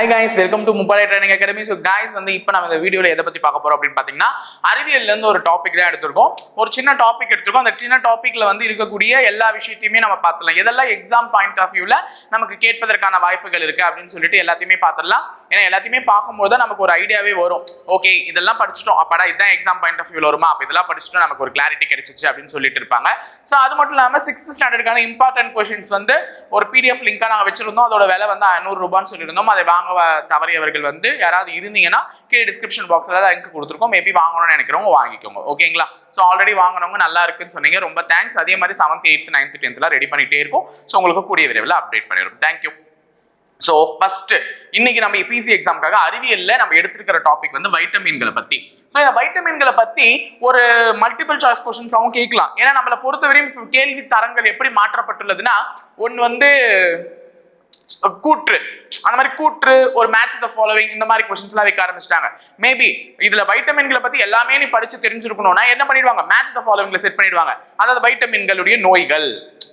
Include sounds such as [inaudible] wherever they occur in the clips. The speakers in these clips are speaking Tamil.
ஹாய் guys வெல்கம் டு முப்பாடை ட்ரைனிங் அகாடமி ஸோ guys வந்து இப்போ நம்ம இந்த வீடியோவில் எதை பற்றி பார்க்க போகிறோம் அப்படின்னு பார்த்தீங்கன்னா அறிவியல்ல இருந்து ஒரு டாபிக் தான் எடுத்திருக்கோம். ஒரு சின்ன டாபிக் எடுத்திருக்கோம். அந்த சின்ன டாப்பிக்கில் வந்து இருக்கக்கூடிய எல்லா விஷயத்தையுமே நம்ம பார்த்துடலாம். எதெல்லாம் எக்ஸாம் பாயிண்ட் ஆஃப் வியூவில் நமக்கு கேட்பதற்கான வாய்ப்புகள் இருக்குது அப்படின்னு சொல்லிட்டு எல்லாத்தையுமே பார்த்துடலாம். ஏன்னா எல்லாத்தையுமே பார்க்கும்போது தான் நமக்கு ஒரு ஐடியாவே வரும். ஓகே இதெல்லாம் படிச்சிட்டோம். அப்படா இதுதான் எக்ஸாம் பாயிண்ட் ஆஃப் வியூவில் வருமா? அப்போ இதெல்லாம் படிச்சிட்டோம். நமக்கு ஒரு கிளாரிட்டி கிடைச்சிச்சு அப்படின்னு சொல்லிட்டு இருப்பாங்க. ஸோ அது மட்டும் இல்லாமல் சிக்ஸ்த் ஸ்டாண்டர்டுக்கான இம்பார்ட்டன்ட் கொஷின்ஸ் வந்து ஒரு பிடிஎஃப் லிங்காக நாங்கள் வச்சிருந்தோம். அதோட விலை வந்து ஐநூறு ரூபான்னு சொல்லியிருந்தோம். அதை வாங்க வ- தவறியவர்கள் வந்து யாராவது இருந்தீங்கன்னா கீழே டிஸ்கிரிப்ஷன் பாக்ஸில் லிங்க் கொடுத்துருக்கோம். மேபி வாங்கணும்னு நினைக்கிறவங்க வாங்கிக்கோங்க. ஓகேங்களா ஸோ ஆல்ரெடி வாங்கினவங்க நல்லா இருக்குன்னு சொன்னீங்க. ரொம்ப தேங்க்ஸ் அதே மாதிரி செவன்த் எயித்து நைன்த் டென்த்லாம் ரெடி பண்ணிகிட்டே இருக்கும். ஸோ உங்களுக்கு கூடிய விரைவில் அப்டேட் பண்ணிடும் தேங்க்யூ ஸோ ஃபஸ்ட்டு இன்னைக்கு நம்ம பிசி எக்ஸாமுக்காக அறிவியல்ல நம்ம எடுத்திருக்கிற டாபிக் வந்து வைட்டமின்களை பத்தி. ஸோ இந்த வைட்டமின்களை பத்தி ஒரு மல்டிபிள் சாய்ஸ் கொஸ்டின்ஸாகவும் கேட்கலாம். ஏன்னா நம்மளை பொறுத்தவரையும் கேள்வி தரங்கள் எப்படி மாற்றப்பட்டுள்ளதுன்னா ஒன்று வந்து கூற்று. அந்த மாதிரி கூற்று ஒரு மேட்ச் த ஃபாலோவிங் இந்த மாதிரி கொஸ்டின்ஸ்லாம் வைக்க ஆரம்பிச்சிட்டாங்க. மேபி இதுல வைட்டமின்களை பத்தி எல்லாமே நீ படிச்சு தெரிஞ்சிருக்கணும்னா என்ன பண்ணிடுவாங்க? மேட்ச் த ஃபாலோவிங்ல செட் பண்ணிடுவாங்க. அதாவது வைட்டமின்களுடைய நோய்கள்.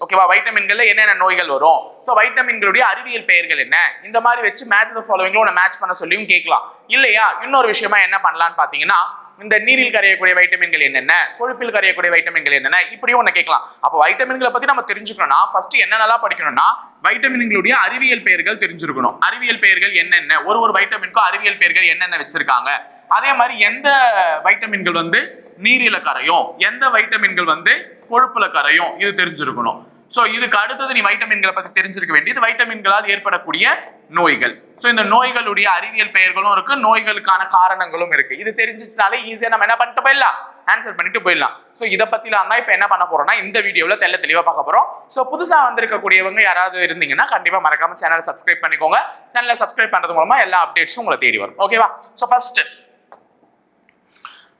ஓகேவா வைட்டமின்கள்ல என்னென்ன நோய்கள் வரும்? ஸோ வைட்டமின்களுடைய அறிவியல் பெயர்கள் என்ன? இந்த மாதிரி வச்சு மேட்ச் த ஃபாலோவிங்ல உன்னை மேட்ச் பண்ண சொல்லியும் கேட்கலாம். இல்லையா? இன்னொரு விஷயமா என்ன பண்ணலாம்னு பாத்தீங்கன்னா இந்த நீரில் கரையக்கூடிய வைட்டமின்கள் என்னென்ன? கொழுப்பில் கரையக்கூடிய வைட்டமின்கள் என்னென்ன? இப்படியும் ஒன்று கேட்கலாம். அப்போ வைட்டமின்களை பற்றி நம்ம தெரிஞ்சுக்கணும்னா ஃபர்ஸ்ட் என்னென்னலாம் படிக்கணும்னா வைட்டமின்களுடைய அறிவியல் பெயர்கள் தெரிஞ்சிருக்கணும். அறிவியல் பெயர்கள் என்னென்ன? ஒரு ஒரு வைட்டமின்க்கும் அறிவியல் பெயர்கள் என்னென்ன வச்சிருக்காங்க? அதே மாதிரி எந்த வைட்டமின்கள் வந்து நீரில கரையும்? எந்த வைட்டமின்கள் வந்து கொழுப்புல கரையும்? இது தெரிஞ்சிருக்கணும். ஸோ இதுக்கு அடுத்தது நீ வைட்டமின்களை பற்றி தெரிஞ்சிருக்க வேண்டியது வைட்டமின்களால் ஏற்படக்கூடிய நோய்கள். ஸோ இந்த நோய்களுடைய அறிவியல் பெயர்களும் இருக்கு நோய்களுக்கான காரணங்களும் இருக்கு. இது தெரிஞ்சிச்சுனாலே ஈஸியாக நம்ம என்ன பண்ணிட்டு போயிடலாம்? ஆன்சர் பண்ணிட்டு போயிடலாம். ஸோ இதை பற்றிலாம் தான் இப்போ என்ன பண்ண போறோம்னா இந்த வீடியோவில் தெள்ள தெளிவாக பார்க்க போகிறோம் ஸோ புதுசாக வந்திருக்கக்கூடியவங்க யாராவது இருந்தீங்கன்னா கண்டிப்பாக மறக்காம சேனலை சப்ஸ்கிரைப் பண்ணிக்கோங்க. சேனலை சப்ஸ்கிரைப் பண்ணுறது மூலமா எல்லா அப்டேட்ஸும் உங்களை தேடி வரும். ஓகேவா ஸோ ஃபர்ஸ்ட்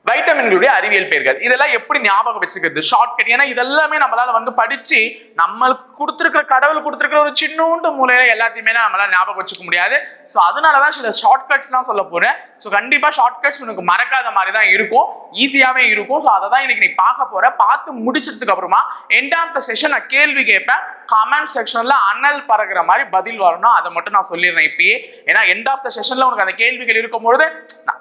வைட்டமின்களுடைய அறிவியல் பெயர்கள். இதெல்லாம் எப்படி ஞாபகம் வச்சுக்கிறது? ஷார்ட்கட் ஏன்னா இதெல்லாமே நம்மளால வந்து படிச்சு நம்மளுக்கு கொடுத்துருக்கிற கடவுள் கொடுத்துருக்கிற ஒரு சின்னூண்டு மூலையில எல்லாத்தையுமே நம்மளால ஞாபகம் வச்சுக்க முடியாது. ஸோ அதனாலதான் சில ஷார்ட்கட்ஸ்லாம் சொல்ல போறேன். ஸோ கண்டிப்பா ஷார்ட்கட்ஸ் உனக்கு மறக்காத மாதிரி தான் இருக்கும். ஈஸியாவே இருக்கும். ஸோ அதை தான் இன்னைக்கு நீ பார்க்க போற. பார்த்து முடிச்சதுக்கு அப்புறமா எண்ட் ஆஃப் த செஷன் நான் கேள்வி கேட்பேன். கமெண்ட் செக்ஷன்ல அனல் பறக்கிற மாதிரி பதில் வரணும். அதை மட்டும் நான் சொல்லிடுறேன் இப்பயே. ஏன்னா எண்ட் ஆஃப் த செஷன்ல உனக்கு அந்த கேள்விகள் இருக்கும்பொழுது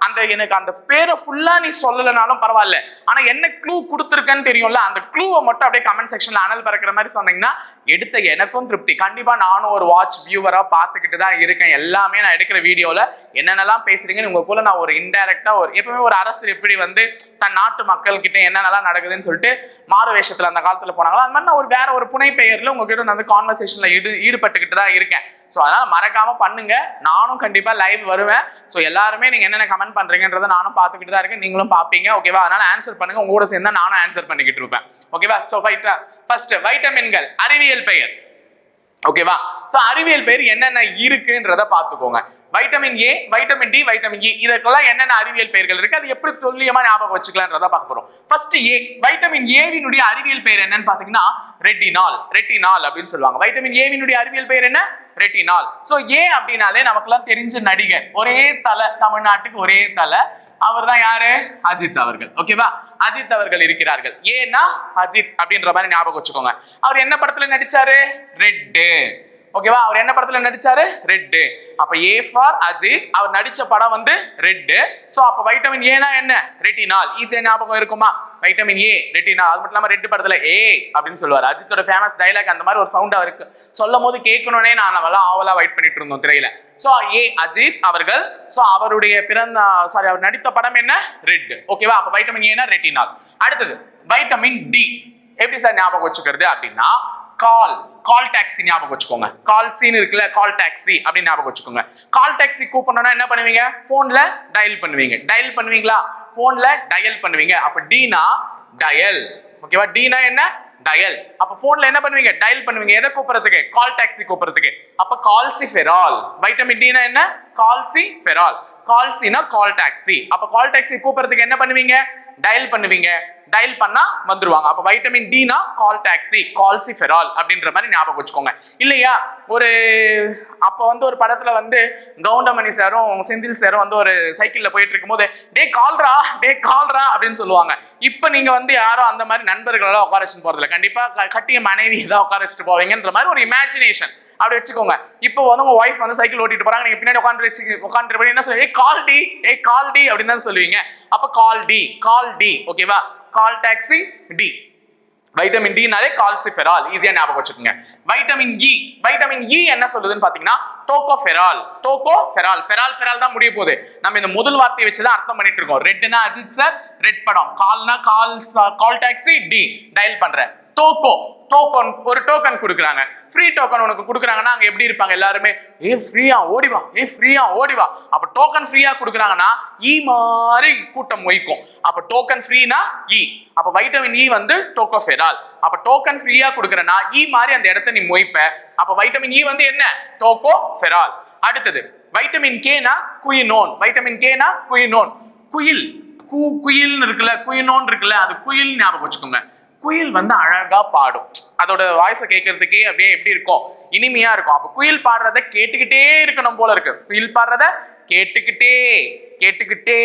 அந்த எனக்கு அந்த பேரை ஃபுல்லா நீ சொல்ல சொல்லலைனாலும் பரவாயில்ல. ஆனா என்ன க்ளூ கொடுத்துருக்கேன்னு தெரியும்ல அந்த க்ளூவை மட்டும் அப்படியே கமெண்ட் செக்ஷன்ல அனல் பறக்கிற மாதிரி சொன்னீங்கன்னா எடுத்த எனக்கும் திருப்தி. கண்டிப்பா நானும் ஒரு வாட்ச் வியூவரா பார்த்துக்கிட்டு தான் இருக்கேன். எல்லாமே நான் எடுக்கிற வீடியோல என்னென்னலாம் பேசுறீங்கன்னு உங்க கூட நான் ஒரு இன்டைரக்டா ஒரு எப்பவுமே ஒரு அரசு எப்படி வந்து தன் நாட்டு மக்கள் கிட்ட என்னென்னலாம் நடக்குதுன்னு சொல்லிட்டு மாறு வேஷத்துல அந்த காலத்துல போனாங்களோ? அது மாதிரி நான் ஒரு வேற ஒரு புனை பெயர்ல உங்ககிட்ட நான் வந்து கான்வர்சேஷன்ல ஈடு ஈடுபட்டுக்கிட்டு தான் இருக்கேன். ஸோ அதனால மறக்காம பண்ணுங்க. நானும் கண்டிப்பா லைவ் வருவேன். ஸோ எல்லாருமே நீங்க என்னென்ன கமெண்ட் பண்றீங்கன்றதை நானும் பார்த்துக்கிட்டு தான் இருக்கேன். நீங்களும் பார்ப்பீங்க. ஓகேவா அதனால ஆன்சர் பண்ணுங்க. உங்க கூட நானும் ஆன்சர் பண்ணிக்கிட்டு இருப்பேன். ஓகேவா ஸோ ஃபைட்டா ஃபர்ஸ்ட் வைட்டமின்கள் அறிவியல் பெயர். ஓகேவா ஸோ அறிவியல் பேர் என்னென்ன இருக்குன்றத பார்த்துக்கோங்க. Vitamin A vitamin D vitamin E இதற்கெல்லாம் என்னென்ன அறிவியல் பெயர்கள் இருக்கு? அது எப்படி துல்லியமா ஞாபகம் வச்சுக்கலான்றத பார்க்க போறோம். ஃபர்ஸ்ட் ஏ வைட்டமின் ஏவினுடைய அறிவியல் பெயர் என்னன்னு பாத்தீங்கன்னா ரெட்டினால் ரெட்டினால் அப்படின்னு சொல்லுவாங்க. வைட்டமின் ஏவினுடைய அறிவியல் பெயர் என்ன? ரெட்டினால் ஸோ ஏ அப்படின்னாலே நமக்கெல்லாம் தெரிஞ்ச நடிகர். ஒரே தலை தமிழ்நாட்டுக்கு ஒரே தலை. அவர் தான் யாரு? அஜித் அவர்கள். ஓகேவா அஜித் அவர்கள் இருக்கிறார்கள். ஏன்னா அஜித் அப்படின்ற மாதிரி ஞாபகம் வச்சுக்கோங்க. அவர் என்ன படத்துல நடிச்சாரு? ரெட்டு. ஓகேவா அவர் என்ன படத்துல நடிச்சாரு? ரெட்டு அப்ப ஏ ஃபார் அஜித். அவர் நடிச்ச படம் வந்து ரெட்டு சோ அப்ப வைட்டமின் ஏனா என்ன? ரெட்டினால் ஈஸியா ஞாபகம் இருக்குமா? வைட்டமின் ஏ ரெட்டினால் அது மட்டும் இல்லாம ரெட்டு படத்துல ஏ அப்படின்னு சொல்லுவார். அஜித்தோட ஃபேமஸ் டைலாக் அந்த மாதிரி ஒரு சவுண்டா அவருக்கு சொல்லும் போது கேட்கணும்னே நான் நம்மளாம் ஆவலா வெயிட் பண்ணிட்டு இருந்தோம் திரையில. சோ ஏ அஜித் அவர்கள். சோ அவருடைய பிறந்த சாரி அவர் நடித்த படம் என்ன? ரெட் ஓகேவா அப்ப வைட்டமின் ஏனா ரெட்டினால் அடுத்தது வைட்டமின் டி எப்படி சார் ஞாபகம் வச்சுக்கிறது அப்படின்னா கால் கால் டாக்ஸி ஞாபகம் வச்சுக்கோங்க. கால் சீன் இருக்குல்ல கால் டாக்ஸி அப்படின்னு ஞாபகம் வச்சுக்கோங்க. கால் டாக்ஸி கூப்பிடணும்னா என்ன பண்ணுவீங்க? போன்ல டயல் பண்ணுவீங்க. டயல் பண்ணுவீங்களா? போன்ல டயல் பண்ணுவீங்க. அப்ப டீனா டயல் ஓகேவா டீனா என்ன? டயல் அப்ப போன்ல என்ன பண்ணுவீங்க? டயல் பண்ணுவீங்க. எதை கூப்பிடுறதுக்கு? Call taxi கூப்பிடுறதுக்கு. அப்ப கால்சி ஃபெரால் வைட்டமின் டினா என்ன? கால்சி ஃபெரால் கால்சினா கால் டாக்ஸி அப்ப கால் டாக்ஸி கூப்பிடுறதுக்கு என்ன பண்ணுவீங்க? டயல் பண்ணுவீங்க. டயல் பண்ணா வந்துருவாங்க. அப்ப வைட்டமின் டினா கால் டாக்ஸி கால்சிஃபெரால் அப்படின்ற மாதிரி ஞாபகம் வச்சுக்கோங்க. இல்லையா? ஒரு அப்ப வந்து ஒரு படத்துல வந்து கவுண்டமணி சாரும் செந்தில் சாரும் வந்து ஒரு சைக்கிள்ல போயிட்டு இருக்கும்போது டே கால்ரா டே கால்ரா அப்படின்னு சொல்லுவாங்க. இப்ப நீங்க வந்து யாரும் அந்த மாதிரி நண்பர்களெல்லாம் உட்கார வச்சுட்டு போறதில்ல. கண்டிப்பா க- கட்டிய மனைவி தான் உட்கார வச்சுட்டு போவீங்கன்ற மாதிரி ஒரு இமேஜினேஷன் அப்படி வச்சுக்கோங்க. இப்போ வந்து உங்க ஒய்ஃப் வந்து சைக்கிள் ஓட்டிட்டு போறாங்க. நீங்க பின்னாடி உட்காந்து வச்சு உட்காந்து என்ன சொல்லுவீங்க? கால் டி ஏ கால் டி அப்படின்னு தான் சொல்லுவீங்க. அப்ப கால் டி கால் டி ஓகேவா கால் டாக்ஸி டி வைட்டமின் டினாலே கால்சிஃபெரால் ஈஸியா ஞாபகம் வச்சுக்கோங்க. வைட்டமின் இ வைட்டமின் இ என்ன சொல்லுதுன்னு பாத்தீங்கன்னா டோகோஃபெரால் டோகோஃபெரால் ஃபெரால் ஃபெரால் தான் முடிய போகுது. நம்ம இந்த முதல் வார்த்தையை வச்சு தான் அர்த்தம் பண்ணிட்டு இருக்கோம். ரெட்னா அஜித் சார் ரெட் படம். கால்னா call call taxi D dial பண்றேன். டோக்கோ டோக்கன் ஒரு டோக்கன் கொடுக்குறாங்க. ஃப்ரீ டோக்கன் உனக்கு கொடுக்குறாங்கன்னா அங்கே எப்படி இருப்பாங்க எல்லாருமே? ஏ ஃப்ரீயா ஓடிவா ஏ ஃப்ரீயா ஓடிவா அப்ப டோக்கன் ஃப்ரீயா கொடுக்குறாங்கன்னா இ மாதிரி கூட்டம் மொய்க்கும் அப்ப டோக்கன் ஃப்ரீனா இ அப்ப வைட்டமின் இ e வந்து டோக்கோஃபெரால் அப்ப டோக்கன் ஃப்ரீயா கொடுக்குறனா இ e மாதிரி அந்த இடத்த நீ மொய்ப்ப. அப்ப வைட்டமின் இ வந்து என்ன? டோகோஃபெரால் அடுத்தது வைட்டமின் கேனா குயினோன். வைட்டமின் கேனா குயினோன். குயில் கு குயில்னு இருக்குல்ல குயினோன் இருக்குல்ல அது குயில் ஞாபகம் வச்சுக்கோங்க. குயில் வந்து அழகா பாடும். அதோட வாய்ஸை கேட்கறதுக்கே அப்படியே எப்படி இருக்கும்? இனிமையா இருக்கும். அப்ப குயில் பாடுறத கேட்டுக்கிட்டே இருக்கணும் போல இருக்கு. குயில் பாடுறத கேட்டுக்கிட்டே கேட்டுக்கிட்டே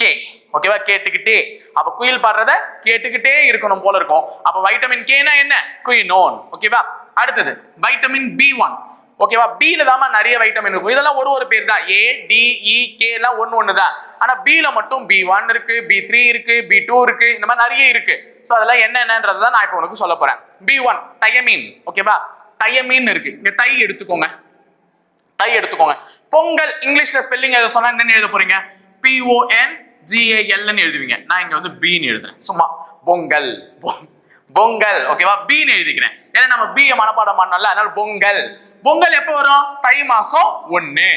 கே. ஓகேவா கேட்டுக்கிட்டே. அப்ப குயில் பாடுறத கேட்டுக்கிட்டே இருக்கணும் போல இருக்கும். அப்ப வைட்டமின் கேனா என்ன? குயினோன். ஓகேவா அடுத்தது வைட்டமின் பி ஒன் ஓகேவா பில தான் நிறைய வைட்டமின் இருக்கும். இதெல்லாம் ஒரு ஒரு பேர் தான். ஏ டி இ கே எல்லாம் ஒன்று ஒன்று தான் ஆனால் பியில் மட்டும் பி ஒன் இருக்கு பி த்ரீ இருக்கு பி டூ இருக்கு இந்த மாதிரி நிறைய இருக்கு. ஸோ அதெல்லாம் என்னென்னன்றதை தான் நான் இப்போ உனக்கு சொல்ல போறேன். பி ஒன் தையமீன் ஓகேவா தையமீன் இருக்கு. இங்க தை எடுத்துக்கோங்க. தை எடுத்துக்கோங்க. பொங்கல் இங்கிலீஷ்ல ஸ்பெல்லிங் எழுத சொன்னா என்னன்னு எழுத போறீங்க? பிஓஎன் ஜிஏஎல்னு எழுதுவீங்க. நான் இங்க வந்து பின்னு எழுதுறேன். சும்மா பொங்கல் பொங்கல் ஓகேவா பின்னு எழுதிக்கிறேன். ஏன்னா நம்ம பிஏ மனப்பாடம் பண்ணோம்ல அதனால பொங்கல். பொங்கல் எப்போ வரும்? தை மாசம் ஒன்னு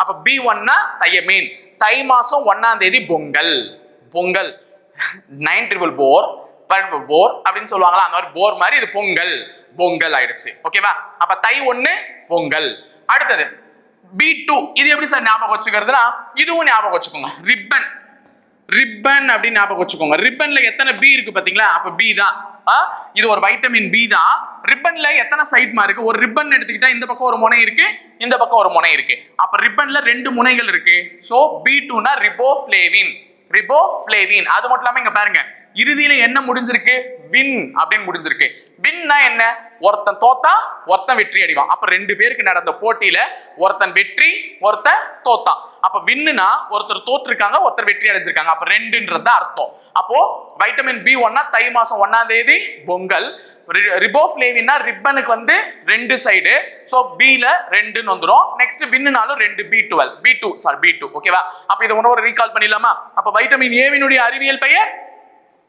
அப்ப பி ஒன்னா தையமீன் தை மாசம் ஒன்னாம் தேதி Pongal. Pongal. Nine triple four four அப்படின்னு சொல்லுவாங்களா அந்த மாதிரி போர் மாதிரி இது பொங்கல் பொங்கல் ஆயிடுச்சு. ஓகேவா அப்ப தை ஒண்ணு பொங்கல். அடுத்தது பி டூ இது எப்படி சார் ஞாபகம் வச்சுக்கிறதுனா இதுவும் ஞாபகம் வச்சுக்கோங்க. ரிப்பன் ரிப்பன் அப்படின்னு ஞாபகம் வச்சுக்கோங்க. ரிப்பன்ல எத்தனை பி இருக்கு பாத்தீங்களா அப்ப பி தான். ஆ? இது ஒரு வைட்டமின் பி தான். ரிப்பன்ல எத்தனை சைட்மா இருக்கு? ஒரு ரிப்பன் எடுத்துக்கிட்டா இந்த பக்கம் ஒரு முனை இருக்கு இந்த பக்கம் ஒரு முனை இருக்கு. அப்ப ரிப்பன்ல ரெண்டு முனைகள் இருக்கு. சோ பி டூனா ரிபோஃப்ளேவின் ரிபோஃப்ளேவின் அது மட்டும் இல்லாம இங்க பாருங்க இறுதியில என்ன முடிஞ்சிருக்கு? வின் அப்படின்னு முடிஞ்சிருக்கு. வின்னா என்ன? ஒருத்தன் தோத்தா ஒருத்தன் வெற்றி அடைவான். அப்ப ரெண்டு பேருக்கு நடந்த போட்டியில ஒருத்தன் வெற்றி ஒருத்தன் தோத்தான் அப்ப வின்னுனா ஒருத்தர் தோற்றிருக்காங்க ஒருத்தர் வெற்றி அடைஞ்சிருக்காங்க. அப்ப ரெண்டுன்றது தான் அர்த்தம். அப்போ வைட்டமின் பி ஒன்னா தை மாசம் ஒன்னாம் தேதி பொங்கல். ரிபோஃப்ளேவின்னா ரிப்பனுக்கு வந்து ரெண்டு சைடு ஸோ பில ரெண்டுன்னு வந்துடும் நெக்ஸ்ட் வின்னுனாலும் ரெண்டு B twelve B two sorry B two ஓகேவா அப்ப இதை உணவு ரீகால் பண்ணிடலாமா? அப்ப வைட்டமின் ஏவினுடைய அறிவியல் பெயர்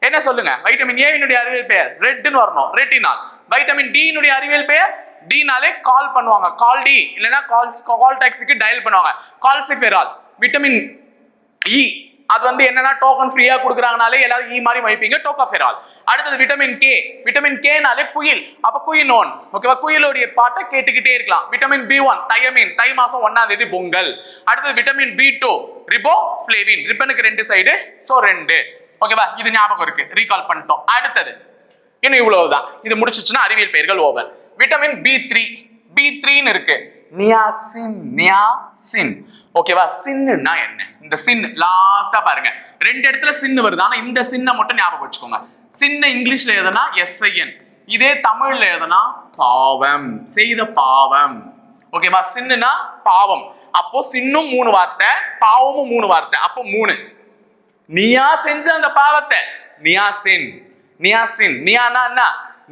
என்ன சொல்லுங்க? வைட்டமின் ஏவினுடைய அறிவியல் பெயர் ரெட்னு வரணும். ரெட்டினால் வைட்டமின் டினுடைய அறிவியல் பெயர் டினாலே கால் பண்ணுவாங்க. கால் டி இல்லைன்னா கால் கால் டாக்ஸிக்கு டயல் பண்ணுவாங்க. கால்சிஃபெரால் விட்டமின் இ அது வந்து என்னன்னா டோக்கன் ஃப்ரீயா கொடுக்குறாங்கனாலே எல்லாரும் இ மாதிரி வைப்பீங்க டோக்கோஃபெரால் அடுத்தது விட்டமின் கே விட்டமின் கேனாலே குயில். அப்ப குயினோன் ஓகேவா குயிலுடைய பாட்டை கேட்டுக்கிட்டே இருக்கலாம். விட்டமின் பி ஒன் தயமின் தை மாசம் ஒன்னாம் தேதி பொங்கல். அடுத்தது vitamin B two riboflavin ரிப்பனுக்கு ரெண்டு சைடு ஸோ ரெண்டு. ஓகேவா இது ஞாபகம் இருக்கு. ரீகால் பண்ணிட்டோம். அடுத்தது. இன்னும் இவ்வளவுதான். இது முடிச்சிச்சுன்னா அறிவியல் பெயர்கள் over vitamin B three B த்ரீன்னு இருக்கு. நியாசின் நியாசின் ஓகேவா சின்னுனா என்ன? இந்த சின் லாஸ்டா பாருங்க. ரெண்டு இடத்துல சின்னு வருது. ஆனா இந்த சின்ன மட்டும் ஞாபகம் வச்சுக்கோங்க. சின்ன இங்கிலீஷ்ல எழுதுனா எஸ்ஐஎன் இதே தமிழ்ல எழுதுனா பாவம். செய்த பாவம். ஓகேவா சின்னுனா பாவம். அப்போ சின்னும் மூணு வார்த்தை பாவமும் மூணு வார்த்தை. அப்போ மூணு. நீயா செஞ்ச அந்த பாவத்தை. நியாசின் நியாசின் நியானா என்ன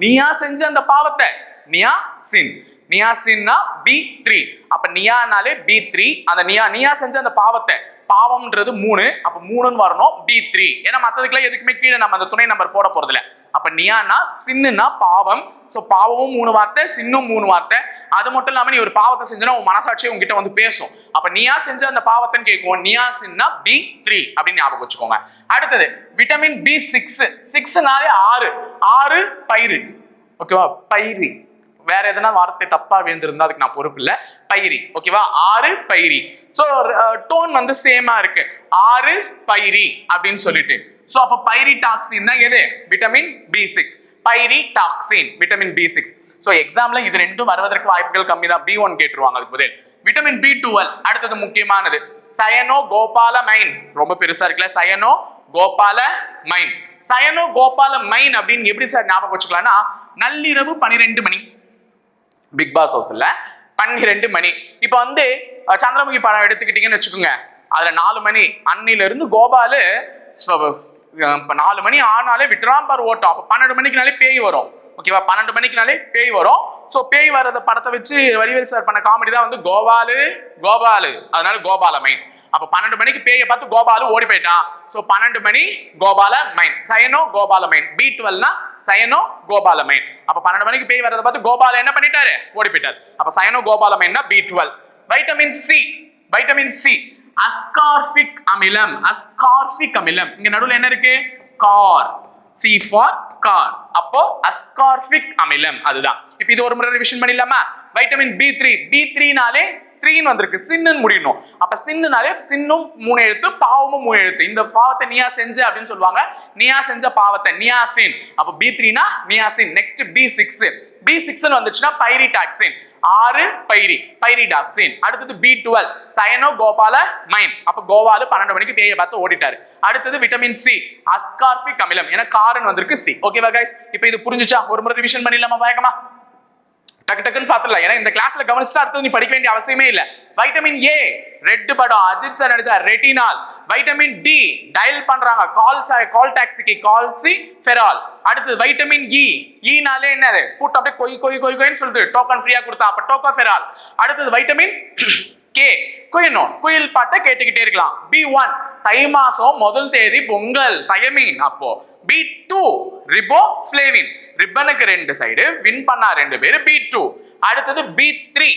நீயா செஞ்ச அந்த பாவத்தை. நியா சின். நியா சின்னா பி த்ரீ அப்ப நியானாலே பி த்ரீ அந்த நியா நியா செஞ்ச அந்த பாவத்தை. பாவம்ன்றது மூணு. அப்ப மூணுன்னு வரணும். பி த்ரீ ஏன்னா மற்றதுக்குலாம் எதுக்குமே கீழே நம்ம அந்த துணை நம்பர் போட போறது இல்லை அப்ப நியானா சின்னுனா பாவம். சோ பாவமும் மூணு வார்த்தை சின்னும் மூணு வார்த்தை. அது மட்டும் இல்லாம நீ ஒரு பாவத்தை செஞ்சனா உன் மனசாட்சியை உங்ககிட்ட வந்து பேசும். அப்ப நியா செஞ்ச அந்த பாவத்தைன்னு கேட்கும் நியா சின்னா பி த்ரீ அப்படின்னு ஞாபகம் வச்சுக்கோங்க. அடுத்தது விட்டமின் பி சிக்ஸ். சிக்ஸ்னாலே ஆறு. ஆறு பயிறு. ஓகேவா? பயிறு. வேற எதனா வார்த்தை தப்பா விழுந்திருந்தா அதுக்கு நான் பொறுப்பு இல்லை. பயிரி ஓகேவா? ஆறு பயிரி ஸோ டோன் வந்து சேமா இருக்கு. ஆறு பயிரி அப்படின்னு சொல்லிட்டு. ஸோ அப்போ பைரி டாக்ஸின் தான் எது? Vitamin B six pyridoxine vitamin B six so எக்ஸாம்ல இது ரெண்டும் வருவதற்கு வாய்ப்புகள் கம்மி தான். பி ஒன் கேட்டுருவாங்க அதுக்கு பதில். விட்டமின் பி டுவெல் அடுத்தது முக்கியமானது. சயனோ கோபால மைன் ரொம்ப பெருசா இருக்குல்ல சயனோ கோபால மைன் சயனோ கோபால மைன் அப்படின்னு எப்படி சார் ஞாபகம் வச்சுக்கலாம்னா நள்ளிரவு பனிரெண்டு மணி. பிக் பாஸ் ஹவுஸ்ல பன்னிரெண்டு மணி. இப்போ வந்து சந்திரமுகி படம் எடுத்துக்கிட்டீங்கன்னு வச்சுக்கோங்க. அதுல நாலு மணி. அன்னில இருந்து கோபாலு இப்போ நாலு மணி ஆனாலே விட்டுறான் பார் ஓட்டம். அப்போ பன்னெண்டு மணிக்குனாலே பேய் வரும். ஓகேவா பன்னெண்டு மணிக்குனாலே பேய் வரும். ஸோ பேய் வர்றத படத்தை வச்சு வடிவேல் சார் பண்ண காமெடி தான் வந்து கோபாலு கோபாலு. அதனால கோபால மைன் அப்போ பன்னெண்டு மணிக்கு பேயை பார்த்து கோபாலு ஓடி போயிட்டான். ஸோ பன்னெண்டு மணி கோபால மைன் சயனோ கோபால மைன் பி டுவெல்னா சயனோ கோபால மைன் அப்போ பன்னெண்டு மணிக்கு பேய் வர்றதை பார்த்து கோபால என்ன பண்ணிட்டாரு? ஓடி போயிட்டார். அப்போ சயனோ கோபால மைன்னா B twelve vitamin C vitamin C ascorbic அமிலம் அஸ்கார்பிக் அமிலம் இங்க நடுவில் என்ன இருக்கு? கார் சி ஃபார் கார் அப்போ அஸ்கார்பிக் அமிலம் அதுதான். இப்போ இது ஒரு முறை ரிவிஷன் பண்ணிடலாமா? வைட்டமின் பி த்ரீ பி த்ரீனாலே த்ரீன்னு வந்திருக்கு. சின்னு முடியணும். அப்ப சின்னுனாலே சின்னும் மூணு எழுத்து பாவமும் மூணு எழுத்து. இந்த பாவத்தை நியா செஞ்ச அப்படின்னு சொல்லுவாங்க. நியா செஞ்ச பாவத்தை நியாசின் அப்ப B த்ரீனா niacin next B six B six வந்துச்சுன்னா பைரிடாக்சின் ஆறு பைரி பைரிடாக்சின். அடுத்தது B twelve cyanocobalamin அப்ப கோவாலு பன்னெண்டு மணிக்கு பேயை பார்த்து ஓடிட்டாரு. அடுத்தது விட்டமின் சி அஸ்கார்பிக் அமிலம். ஏன்னா காரன் வந்திருக்கு சி ஓகேவா கைஸ் இப்போ இது புரிஞ்சுச்சா? ஒரு முறை ரிவிஷன் பண்ணிடலாமா? வேகமா டக்கு டக்குன்னு பார்த்துடலாம். ஏன்னா இந்த கிளாஸ்ல கவனிச்சுட்டு அடுத்தது நீ படிக்க வேண்டிய அவசியமே இல்ல. வைட்டமின் ஏ ரெட் படம். அஜித் சார் நடிச்சார் ரெட்டினால் வைட்டமின் டி டயல் பண்றாங்க. கால் கால் டாக்ஸிக்கு கால்சி ஃபெரால் அடுத்தது வைட்டமின் இ ஈனாலே என்னது? கூட்டம் அப்படியே கொய் கொய் கொய் கொய்ன்னு சொல்லுது டோக்கன் ஃப்ரீயா கொடுத்தா. அப்ப டோக்கோ ஃபெரால் அடுத்தது வைட்டமின் கே குயினோன் குயில் பாட்டை கேட்டுக்கிட்டே இருக்கலாம். பி ஒன் தை மாசம் முதல் தேதி பொங்கல் தயமீன் அப்போ. பி டூ ரிபோ ஃபிளேவின் ரிப்பனுக்கு ரெண்டு சைடு வின் பண்ணா ரெண்டு பேர் பி டூ. அடுத்தது பி த்ரீ.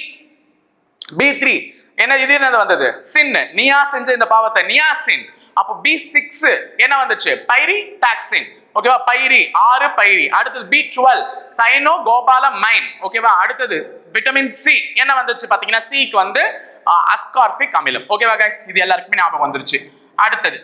பி த்ரீ என்ன இது என்னது வந்தது? சின் நியா செஞ்ச இந்த பாவத்தை நியா சின் அப்போ பி சிக்ஸ் என்ன வந்துச்சு? பைரி டாக்ஸின் ஓகேவா? பைரி ஆறு பைரி. அடுத்தது B twelve cyanocobalamin. ஓகேவா? அடுத்தது விட்டமின் சி. என்ன வந்துச்சு? பாத்தீங்கன்னா சிக்கு வந்து அஸ்கார்பிக் அமிலம். ஓகேவா கைஸ் இது எல்லாருக்குமே ஞாபகம் வந்துருச்சு. அடுத்தது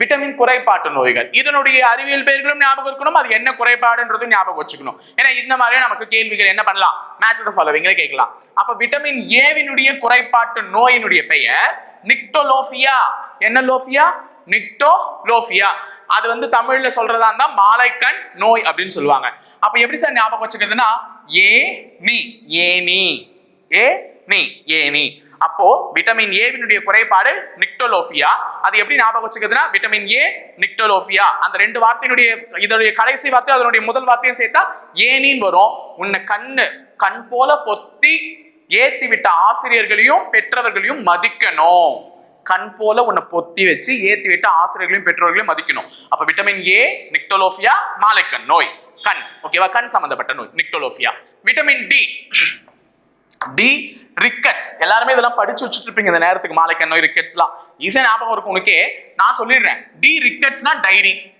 விட்டமின் குறைபாட்டு நோய்கள். இதனுடைய அறிவியல் பெயர்களும் ஞாபகம் இருக்கணும் அது என்ன குறைபாடுன்றதும் ஞாபகம் வச்சுக்கணும். ஏன்னா இந்த மாதிரியே நமக்கு கேள்விகள் என்ன பண்ணலாம்? மேட்ச் த ஃபாலோவிங்ல கேட்கலாம். அப்ப விட்டமின் ஏவினுடைய குறைபாட்டு நோயினுடைய பெயர் நிக்டோலோஃபியா என்ன லோஃபியா நிக்டோலோஃபியா அது வந்து தமிழ்ல சொல்றதா இருந்தா மாலைக்கண் நோய் அப்படின்னு சொல்லுவாங்க. அப்ப எப்படி சார் ஞாபகம் வச்சுக்கிறதுனா ஏ நீ. ஏனி ஏ நீ ஏனி. அப்போ விட்டமின் ஏவினுடைய குறைபாடு நிக்டோலோஃபியா அது எப்படி ஞாபகம் வச்சுக்கிறதுனா விட்டமின் ஏ நிக்டோலோஃபியா அந்த ரெண்டு வார்த்தையினுடைய இதனுடைய கடைசி வார்த்தை அதனுடைய முதல் வார்த்தையும் சேர்த்தா ஏனின்னு வரும். உன்னை கண்ணு கண் போல பொத்தி ஏத்தி விட்ட ஆசிரியர்களையும் பெற்றவர்களையும் மதிக்கணும். கண் போல உன்னை பொத்தி வச்சு ஏத்தி விட்ட ஆசிரியர்களையும் பெற்றோர்களையும் மதிக்கணும். அப்ப விட்டமின் ஏ நிக்டோலோஃபியா மாலைக்கண் நோய். கண் ஓகேவா? கண் சம்பந்தப்பட்ட நோய் nyctalopia vitamin D D rickets. எல்லாருமே இதெல்லாம் படிச்சு வச்சுட்டு இருப்பீங்க இந்த நேரத்துக்கு மாலைக்கு நோய் ரிக்கெட்ஸ்லாம். ஈஸியா ஞாபகம் இருக்கும் உனக்கே. நான் சொல்லிடுறேன். டி ரிக்கெட்ஸ்னா டைரி.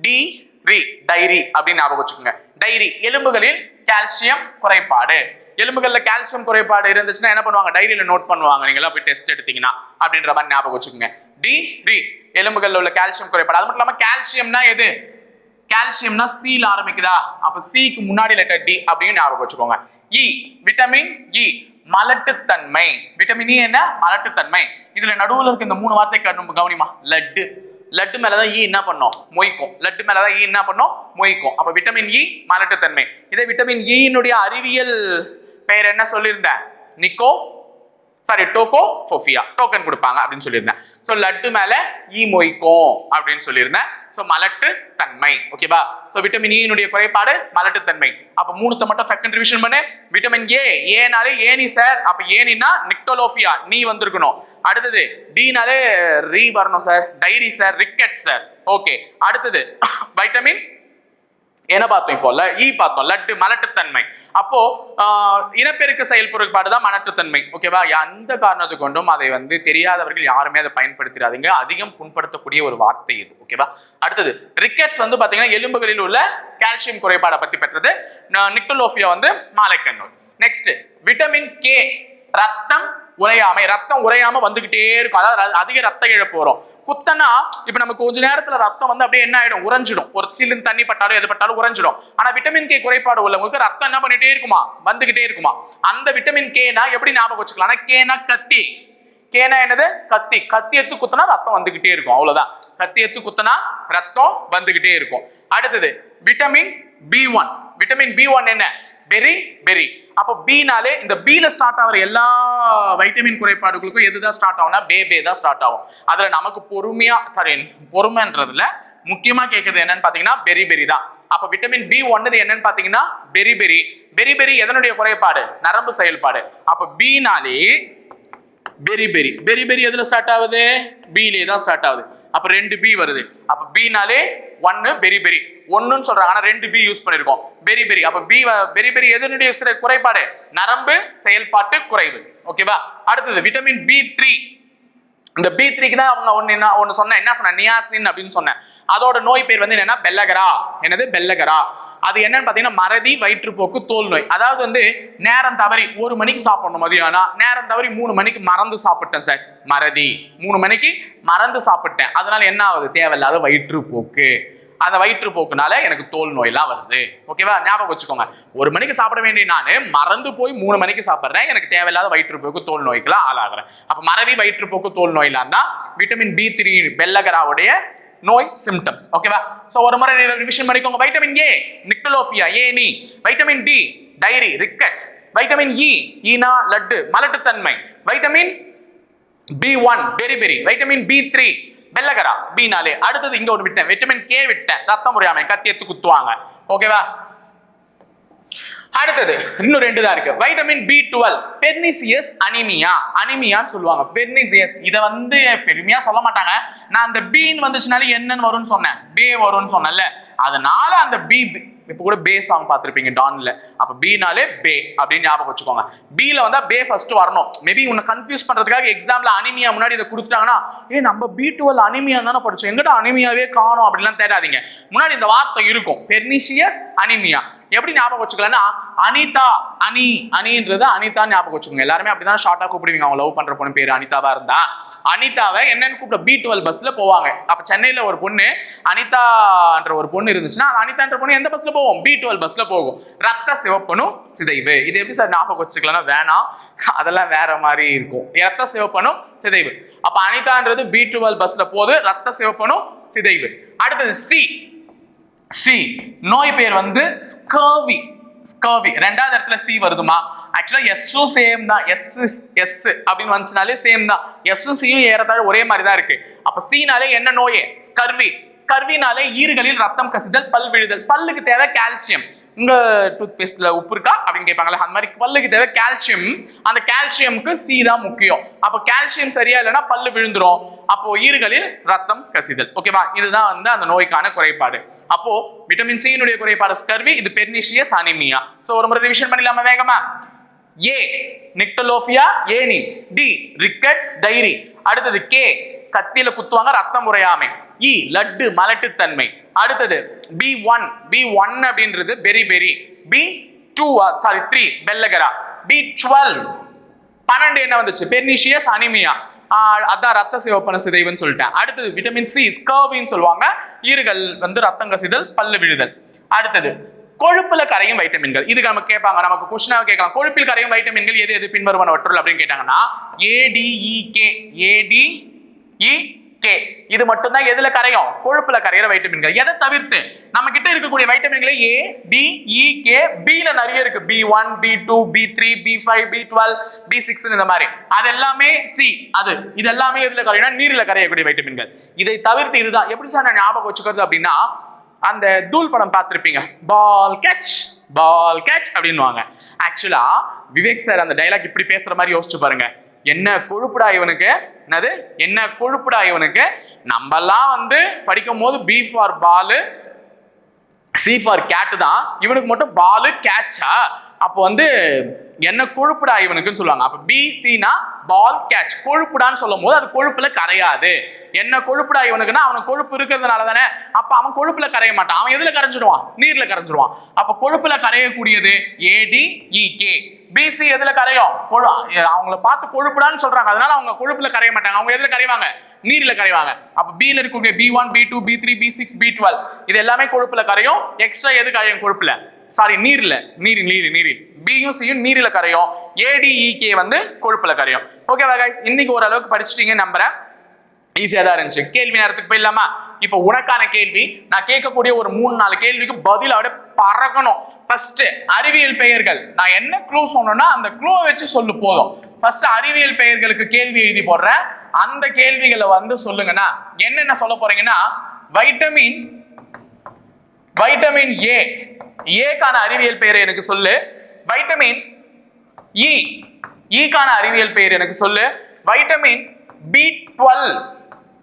டி ரி டைரி அப்படின்னு ஞாபகம் வச்சுக்கோங்க. டைரி எலும்புகளில் கால்சியம் குறைபாடு. எலும்புகளில் கால்சியம் குறைபாடு இருந்துச்சுன்னா என்ன பண்ணுவாங்க? டைரியில நோட் பண்ணுவாங்க. நீங்க போய் டெஸ்ட் எடுத்தீங்கன்னா அப்படின்ற மாதிரி ஞாபகம் வச்சுக்கோங்க. டி ரி எலும்புகளில் உள்ள கால்சியம் குறைபாடு. அது மட்டும் இல்லாமல் கால்சியம்னா எது? கால்சியம்னா சீல ஆரம்பிக்குதா? அப்ப சிக்கு முன்னாடி லெட்டர் டி அப்படின்னு ஞாபகம் வச்சுக்கோங்க. இ விட்டமின் இ மலட்டுத்தன்மை. விட்டமின் இ e என்ன? மலட்டுத்தன்மை. இதுல நடுவுல இருக்க இந்த மூணு வார்த்தை கவனி- கவனிமா லட்டு. லட்டு மேலதான் ஈ என்ன பண்ணும்? மொய்க்கும். லட்டு மேலதான் ஈ என்ன பண்ணும்? மொய்க்கும். அப்ப விட்டமின் இ மலட்டுத்தன்மை. இதே விட்டமின் இனுடைய அறிவியல் பெயர் என்ன சொல்லியிருந்தேன்? நிக்கோ சாரி டோகோ ஃபோஃபியா டோக்கன் கொடுப்பாங்க அப்படின்னு சொல்லியிருந்தேன். ஸோ லட்டு மேல ஈ மொய்க்கும் அப்படின்னு சொல்லியிருந்தேன். ஸோ மலட்டு தன்மை. ஓகேவா ஸோ விட்டமின் ஈனுடைய குறைபாடு மலட்டு தன்மை. அப்போ மூணுத்தை மட்டும் டக்குன்னு ரிவிஷன் பண்ணு. விட்டமின் ஏ ஏனாலே ஏனி சார் அப்போ ஏனினா நிக்டோலோஃபியா நீ வந்திருக்கணும். அடுத்தது டீனாலே ரீ வரணும் sir diary sir ricket sir okay அடுத்தது [coughs] வைட்டமின் என்ன பார்த்தோம் இப்போ? ஈ பார்த்தோம். லட்டு மலட்டுத்தன்மை. அப்போ இனப்பெருக்க செயல் பொருட்பாடு தான் மலட்டுத்தன்மை ஓகேவா அந்த காரணத்தை கொண்டும் அதை வந்து தெரியாதவர்கள் யாருமே அதை பயன்படுத்திடாதீங்க. அதிகம் புண்படுத்தக்கூடிய ஒரு வார்த்தை இது. ஓகேவா அடுத்தது ரிக்கெட்ஸ் வந்து பாத்தீங்கன்னா எலும்புகளில் உள்ள கால்சியம் குறைபாடை பத்தி பெற்றது. ந- நிக்டோலோஃபியா வந்து மாலைக்கண் நெக்ஸ்ட் விட்டமின் கே ரத்தம் உறையாமை ரத்தம் உரையாம வந்துகிட்டே இருக்கும். அதாவது ர- அதிக ரத்த இழப்பு வரும். குத்தனா இப்ப நம்ம கொஞ்ச நேரத்துல ரத்தம் வந்து அப்படியே என்ன ஆயிடும்? உறைஞ்சிடும். ஒரு சில்லுன்னு தண்ணி பட்டாலும் எது பட்டாலும் உறைஞ்சிடும். ஆனா விட்டமின் கே குறைபாடு உள்ளவங்களுக்கு ரத்தம் என்ன பண்ணிட்டே இருக்குமா? வந்துகிட்டே இருக்குமா? அந்த விட்டமின் கேனா எப்படி ஞாபகம் வச்சுக்கலாம்? கேனா கத்தி. கேனா என்னது? கத்தி. கத்தி எடுத்து குத்துனா ரத்தம் வந்துகிட்டே இருக்கும். அவ்வளவுதான். கத்தி எடுத்து குத்தனா ரத்தம் வந்துகிட்டே இருக்கும். அடுத்தது vitamin B one vitamin B one என்ன? பெரி பெரி அப்போ பினாலே இந்த பில ஸ்டார்ட் ஆகிற எல்லா வைட்டமின் குறைபாடுகளுக்கும் எதுதான் ஸ்டார்ட் ஆகும்னா பே பே தான் ஸ்டார்ட் ஆகும். அதுல நமக்கு பொறுமையா சாரி பொறுமைன்றதுல முக்கியமா கேட்கறது என்னன்னு பாத்தீங்கன்னா பெரி பெரி தான். அப்ப விட்டமின் பி ஒன்னது என்னன்னு பாத்தீங்கன்னா பெரி பெரி பெரி பெரி எதனுடைய குறைபாடு? நரம்பு செயல்பாடு. அப்ப பினாலே பெரி பெரி பெரி பெரி எதுல ஸ்டார்ட் ஆகுது? பிலே தான் ஸ்டார்ட் ஆகுது. அப்ப ரெண்டு பி வருது. அப்ப பினாலே ஒன்னு பெரி பெரி ஒன்னுன்னு சொல்றாங்க. ஆனா ரெண்டு பி யூஸ் பண்ணிருக்கோம். பெரி பெரி அப்ப பி பெரி பெரி எதனுடைய சிற- குறைபாடு? நரம்பு செயல்பாட்டு குறைவு. ஓகேவா அடுத்தது விட்டமின் பி த்ரீ இந்த பி த்ரீக்கு தான் அவங்க ஒன்று என்ன ஒன்று சொன்னேன். என்ன சொன்னேன்? நியாசின் அப்படின்னு சொன்னேன். அதோட நோய் பேர் வந்து என்னன்னா பெல்லகரா என்னது? பெல்லகரா அது என்னன்னு பாத்தீங்கன்னா மறதி வயிற்றுப்போக்கு தோல் நோய். அதாவது வந்து நேரம் தவறி ஒரு மணிக்கு சாப்பிடணும் மதியானம் நேரம் தவறி மூணு மணிக்கு மறந்து சாப்பிட்டேன் சார். மறதி. மூணு மணிக்கு மறந்து சாப்பிட்டேன். அதனால என்ன ஆகுது? தேவையில்லாத வயிற்றுப்போக்கு. அந்த வயிற்றுப்போக்குனால எனக்கு தோல் நோயெல்லாம் வருது. ஓகேவா ஞாபகம் வச்சுக்கோங்க. ஒரு மணிக்கு சாப்பிட வேண்டிய நான் மறந்து போய் மூணு மணிக்கு சாப்பிட்றேன். எனக்கு தேவையில்லாத வயிற்றுப்போக்கு தோல் நோய்க்குலாம் ஆளாகிறேன். அப்போ மறதி வயிற்றுப்போக்கு தோல் நோயெல்லாம் தான் விட்டமின் பி த்ரீ பெல்லகராவுடைய நோய் சிம்டம்ஸ் ஓகேவா ஸோ ஒரு முறை ரிவிஷன் பண்ணிக்கோங்க. Vitamin A nyctalopia any vitamin D diary rickets vitamin E ஈனா லட்டு மலட்டுத்தன்மை. Vitamin B one beriberi vitamin B three வெள்ளகரா. B நாலு. அடுத்தது இங்க ஒரு விட்டேன். வைட்டமின் கே விட்டேன். ரத்தம் முறையாமை கத்தி எடுத்து குத்துவாங்க. ஓகேவா அடுத்தது இன்னும் ரெண்டு தான் இருக்கு. Vitamin B twelve pernicious anaemia அனிமியான்னு சொல்லுவாங்க. பெர்னிசியஸ் இதை வந்து பெருமையா சொல்ல மாட்டாங்க. நான் அந்த பீன் வந்துச்சுனாலே என்னன்னு வரும்னு சொன்னேன். பே வரும்னு சொன்னேன்ல. அதனால அந்த பி இப்போ கூட பே சாங் பார்த்துருப்பீங்க டான்ல அப்போ பீனாலே பே அப்படின்னு ஞாபகம் வச்சுக்கோங்க. பீல வந்தா பே ஃபர்ஸ்ட் வரணும். மேபி உன்னை கன்ஃபியூஸ் பண்றதுக்காக எக்ஸாம்ல அனிமியா முன்னாடி இதை கொடுத்துட்டாங்கன்னா ஏ நம்ம பி டுவெல் அனிமியா தானே படிச்சோம். எங்கிட்ட அனிமியாவே காணும்? அப்படிலாம் தேடாதீங்க. முன்னாடி இந்த வார்த்தை இருக்கும். பெர்னிஷியஸ் அனிமியா எப்படி ஞாபகம் வச்சுக்கலன்னா அனிதா அனி அனின்றது அனிதா ஞாபகம் வச்சுக்கோங்க. எல்லாருமே அப்படிதான் ஷார்ட்டா கூப்பிடுவீங்க. அவங்க லவ் பண்ற பொண்ணு பேர் அனிதாவா இருந்தா. அனிதாவை என்னன்னு கூப்பிட பி டுவெல் பஸ்ல போவாங்க. அப்ப சென்னையில ஒரு பொண்ணு அனிதான்ற ஒரு பொண்ணு இருந்துச்சுன்னா அந்த அனிதான்ற பொண்ணு எந்த பஸ்ல போவோம் பி டுவெல் பஸ்ல போகும். ரத்த சிவப்பனும் சிதைவு. இது எப்படி சார் ஞாபகம் வச்சுக்கலாம் வேணாம். அதெல்லாம் வேற மாதிரி இருக்கும். ரத்த சிவப்பனும் சிதைவு. அப்ப அனிதான்றது பி டுவெல் பஸ்ல போகுது ரத்த சிவப்பனும் சிதைவு. அடுத்தது சி சி நோய் பேர் வந்து ஸ்கர்வி ஸ்கர்வி ரெண்டாவது இடத்துல சி வருதுமா? ஆக்சுவலாக எஸ்ஸும் சேம் தான். எஸ் எஸ் அப்படின்னு வந்துச்சுனாலே சேம் தான். எஸ்ஸும் சியும் ஏறத்தாழ ஒரே மாதிரி தான் இருக்கு. அப்போ சீனாலே என்ன நோயே? ஸ்கர்வி ஸ்கர்வினாலே ஈறுகளில் ரத்தம் கசிதல் பல் விழுதல். பல்லுக்கு தேவை கால்சியம் உங்க டூத் பேஸ்ட்ல உப்பு இருக்கா? அப்படின்னு கேட்பாங்களா அந்த மாதிரி பல்லுக்கு தேவை கால்சியம் அந்த கால்சியம்க்கு சி தான் முக்கியம். அப்போ கால்சியம் சரியா இல்லைன்னா பல்லு விழுந்துரும். அப்போ ஈறுகளில் ரத்தம் கசிதல். ஓகேவா இதுதான் வந்து அந்த நோய்க்கான குறைபாடு. அப்போ விட்டமின் சியினுடைய குறைபாடு ஸ்கர்வி இது பெர்னிஷியஸ் அனிமியா ஸோ ஒரு முறை ரிவிஷன் பண்ணிடலாமா வேகமா? ஏ நிக்டலோபியா ஏனி டி ரிக்கெட்ஸ் டைரி. அடுத்தது கே கத்தியில குத்துவாங்க ரத்தம் முறையாமை இ லட்டு மலட்டுத்தன்மை. அடுத்தது பி ஒன் பி ஒன் அப்படின்றது beriberi. B two sorry three pellagra B twelve பன்னெண்டு என்ன வந்துச்சு? பெர்னிஷியஸ் அனிமியா அதான் ரத்த சிவப்பன சிதைவுன்னு சொல்லிட்டேன். அடுத்தது விட்டமின் சி ஸ்கர்வின்னு சொல்லுவாங்க. ஈறுகள் வந்து ரத்தம் கசிதல் பல்லு விழுதல். அடுத்தது கொழுப்புல கரையும் வைட்டமின்கள். இது நம்ம கேட்பாங்க. நமக்கு கொஸ்டினாக கேட்கலாம். கொழுப்பில் கரையும் வைட்டமின்கள் எது எது பின்வருவனவற்றுள் அப்படின்னு கேட்டாங்கன்னா ஏடிஇகே ஏடிஇ கே இது மட்டும் தான் எதுல கரையும்? கொழுப்புல கரையிற வைட்டமின்கள். எதை தவிர்த்து? நம்ம கிட்ட இருக்கக்கூடிய வைட்டமின்களே ஏ டி இ கே பில நிறைய இருக்கு. B one B two B three B five B twelve B six இந்த மாதிரி. அது எல்லாமே சி அது இது எல்லாமே எதுல கரையும்னா நீரில் கரையக்கூடிய வைட்டமின்கள். இதை தவிர்த்து இதுதான். எப்படி சார் நான் ஞாபகம் வச்சுக்கிறது அப்படின்னா அந்த தூள் படம் பார்த்துருப்பீங்க. பால் கேட்ச் பால் கேட்ச் அப்படின்னுவாங்க. ஆக்சுவலா விவேக் சார் அந்த டைலாக் இப்படி பேசுற மாதிரி யோசிச்சு பாருங்க. என்ன கொழுப்புடா இவனுக்கு? என்னது? என்ன கொழுப்புடா இவனுக்கு? நம்மெல்லாம் வந்து படிக்கும் போது B for Balu C for cat தான். இவனுக்கு மட்டும் பாலு கேட்சா அப்போ வந்து என்ன கொழுப்புடா இவனுக்குன்னு சொல்லுவாங்க. அப்ப பிசினா பால் கேட்ச் கொழுப்புடான்னு சொல்லும் போது அது கொழுப்புல கரையாது. என்ன கொழுப்புடா இவனுக்குன்னா அவன் கொழுப்பு இருக்கிறதுனால தானே. அப்ப அவன் கொழுப்புல கரைய மாட்டான். அவன் எதுல கரைஞ்சிடுவான்? நீர்ல கரைஞ்சிடுவான். அப்ப கொழுப்புல கரையக்கூடியது ஏடிஇகே பிசி e, எதுல கரையும்? கொழு- அவங்கள பார்த்து கொழுப்புடான்னு சொல்றாங்க. அதனால அவங்க கொழுப்புல கரைய மாட்டாங்க. அவங்க எதுல கரைவாங்க? நீர்ல கரைவாங்க. அப்ப பில இருக்கக்கூடிய B one B two B three B six B twelve இது எல்லாமே கொழுப்புல கரையும். எக்ஸ்ட்ரா எது கரையும்? கொழுப்புல. சாரி நீர்ல. நீர் நீர் நீரில் பியும் சியும் நீரில் கரையும். ஏடிஇகே e, வந்து கொழுப்பில் கரையும். ஓகேவா கைஸ் இன்னைக்கு ஓரளவுக்கு படிச்சிட்டீங்க நம்புறேன் ஈஸியாக தான் இருந்துச்சு. கேள்வி நேரத்துக்கு போயிடலாமா? இப்போ உனக்கான கேள்வி நான் கேட்கக்கூடிய ஒரு மூணு நாலு கேள்விக்கு பதில் அப்படியே பறக்கணும். ஃபர்ஸ்ட் அறிவியல் பெயர்கள். நான் என்ன க்ளூ சொன்னேன்னா அந்த க்ளூவை வச்சு சொல்லு போதும். ஃபர்ஸ்ட் அறிவியல் பெயர்களுக்கு கேள்வி எழுதி போடுறேன். அந்த கேள்விகளை வந்து சொல்லுங்கன்னா என்னென்ன சொல்ல போறீங்கன்னா வைட்டமின் வைட்டமின் ஏ ஏக்கான அறிவியல் பெயரை எனக்கு சொல்லு. வைட்டமின் இ ஈக்கான அறிவியல் பெயர் எனக்கு சொல்லு. Vitamin B twelve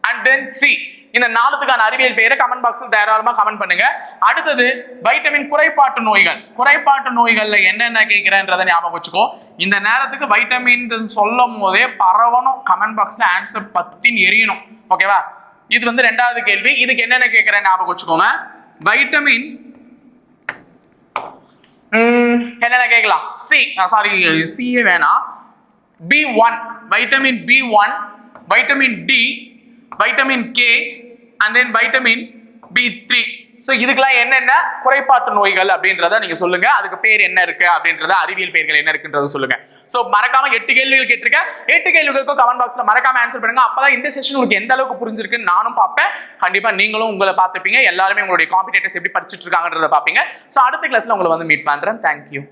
and then C இந்த நாலுத்துக்கான அறிவியல் பெயரை கமெண்ட் பாக்ஸில் தாராளமா கமெண்ட் பண்ணுங்க. அடுத்தது வைட்டமின் குறைபாட்டு நோய்கள். குறைபாட்டு நோய்கள்ல என்னென்ன கேட்கிறேன்றதை ஞாபகம் வச்சுக்கோ. இந்த நேரத்துக்கு வைட்டமின் சொல்லும் போதே பரவணும். கமெண்ட் பாக்ஸ்ல ஆன்சர் பத்தின்னு எரியணும். ஓகேவா இது வந்து ரெண்டாவது கேள்வி. இதுக்கு என்னென்ன கேட்கிறேன் ஞாபகம் வச்சுக்கோங்க. வைட்டமின் என்னென்ன கேட்கலாம்? சி சாரி சியே வேணாம். B one vitamin B one vitamin D vitamin K and then vitamin B three so இதுக்கெல்லாம் என்னென்ன? குறைபாட்டு நோய்கள் அப்படின்றத நீங்க சொல்லுங்க. அதுக்கு பேர் என்ன இருக்கு அப்படின்றத அறிவியல் பெயர்கள் என்ன இருக்குன்றத சொல்லுங்க. ஸோ மறக்காம எட்டு கேள்விகள் கேட்டிருக்கேன். எட்டு கேள்விகளுக்கும் கமெண்ட் பாக்ஸ்ல மறக்காம ஆன்சர் பண்ணுங்க. அப்பதான் இந்த செஷன் உங்களுக்கு எந்த அளவுக்கு புரிஞ்சிருக்குன்னு நானும் பார்ப்பேன். கண்டிப்பா நீங்களும் உங்களை பார்த்துப்பீங்க. எல்லாருமே உங்களுடைய காம்படிட்டர்ஸ் எப்படி படிச்சுட்டு இருக்காங்கன்றத பார்ப்பீங்க. ஸோ அடுத்த கிளாஸ்ல உங்களை வந்து மீட் பண்றேன். தேங்க்யூ